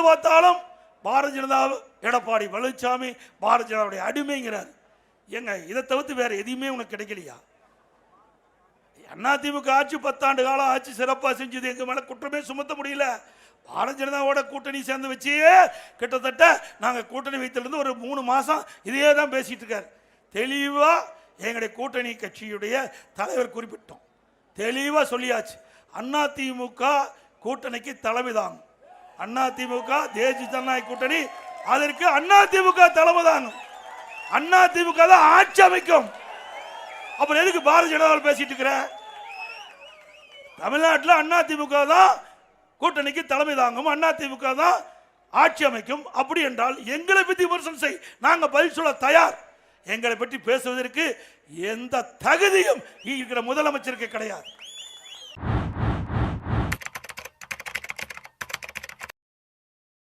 எப்போது பார்த்தாலும் பாரதிய ஜனதா எடப்பாடி பழனிசாமி பாரதிய ஜனதாவுடைய அடிமைங்கிறார். ஏங்க இதை தவிர்த்து வேற எதையுமே உனக்கு கிடைக்கலையா? அதிமுக ஆட்சி பத்தாண்டு காலம் ஆட்சி சிறப்பாக செஞ்சது எங்க மேல குற்றமே சுமத்த முடியல. பாரதிய ஜனதாவோட கூட்டணி சேர்ந்து வச்சு கிட்டத்தட்ட நாங்கள் கூட்டணி வைத்திருந்து ஒரு மூணு மாசம் இதே தான் பேசிட்டு இருக்காரு. தெளிவா எங்களுடைய கூட்டணி கட்சியுடைய தலைவர் குறிப்பிட்டோம். தெளிவா சொல்லியாச்சு. அதிமுக கூட்டணிக்கு தலைமை தாங்கும் அண்ணா திமுக தேசிய ஜனநாயக கூட்டணி. அதற்கு அண்ணா திமுக தலைமை அண்ணா திமுக தான் ஆட்சி அமைக்கும். அப்புறம் எதுக்கு பாரதிய ஜனதாவில் பேசிட்டு இருக்கிற? தமிழ்நாட்டில் திமுக தான் கூட்டணிக்கு தலைமை தாங்கும். அண்ணா திமுக தான் ஆட்சி அமைக்கும். அப்படி என்றால் எங்களை பற்றி விமர்சனம் செய். நாங்கள் பதில் சொல்ல தயார். எங்களை பற்றி பேசுவதற்கு எந்த தகுதியும் இருக்கிற முதலமைச்சருக்கு கிடையாது.